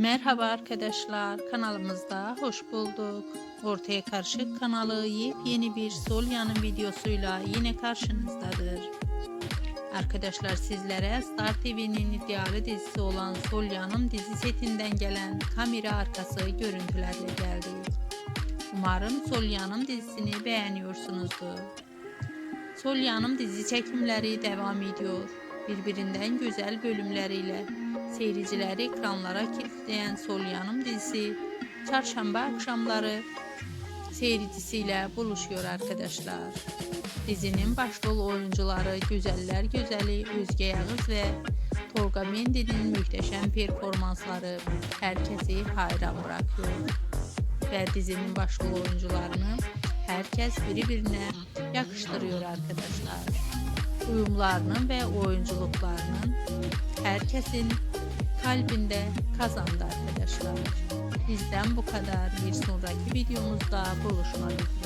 Merhaba arkadaşlar, kanalımızda hoş bulduk. Ortaya Karışık kanalı yepyeni bir Solya'nın videosuyla yine karşınızdadır. Arkadaşlar sizlere Star TV'nin iddialı dizisi olan Solya'nın dizi setinden gelen kamera arkası görüntülerle geldik. Umarım Solya'nın dizisini beğeniyorsunuzdur. Solya'nın dizi çekimleri devam ediyor. Birbirinden güzel bölümleriyle seyircileri ekranlara kilitleyen Solya'nın dizisi çarşamba akşamları seyircisiyle buluşuyor arkadaşlar. Dizinin başrol oyuncuları Güzeller Güzeli Özge Yağız ve Tolga Mendi'nin muhteşem performansları herkesi hayran bırakıyor. Ve dizinin başrol oyuncularını herkes birbirine yakıştırıyor arkadaşlar. Uyumlarının ve oyunculuklarının herkesin kalbinde kazandı arkadaşlar. Bizden bu kadar. Bir sonraki videomuzda buluşmak üzere.